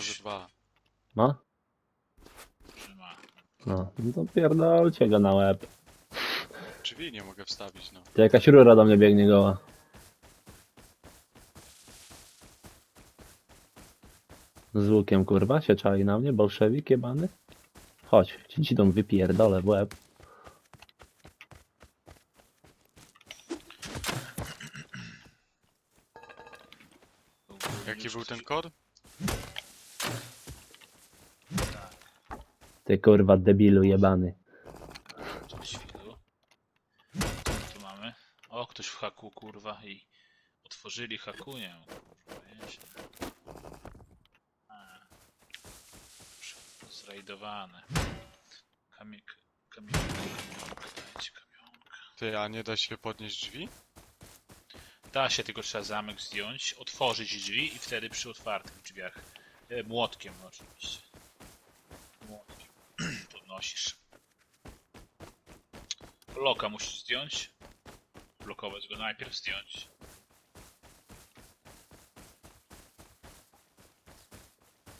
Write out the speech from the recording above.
że dwa. Ma? Że ma. No, no to pierdolcie go na łeb. Drzwi nie mogę wstawić, no. To jakaś rura do mnie biegnie goła. Z łukiem kurwa się czai na mnie, bolszewik jebany? Chodź, ci ci tą wypierdolę w łeb. Jaki był ten kod? Ty kurwa debilu jebany. Co my tu mamy? O, ktoś w haku, kurwa, i otworzyli hakunię. Kurwa, nieźle. A. Zrajdowane. Kamik, kamionka, kamionka, dajcie. Ty, a nie da się podnieść drzwi? Da się, tylko trzeba zamek zdjąć, otworzyć drzwi i wtedy przy otwartych drzwiach. E, młotkiem oczywiście. Podnosisz. Loka musisz zdjąć. Blokować go najpierw, zdjąć.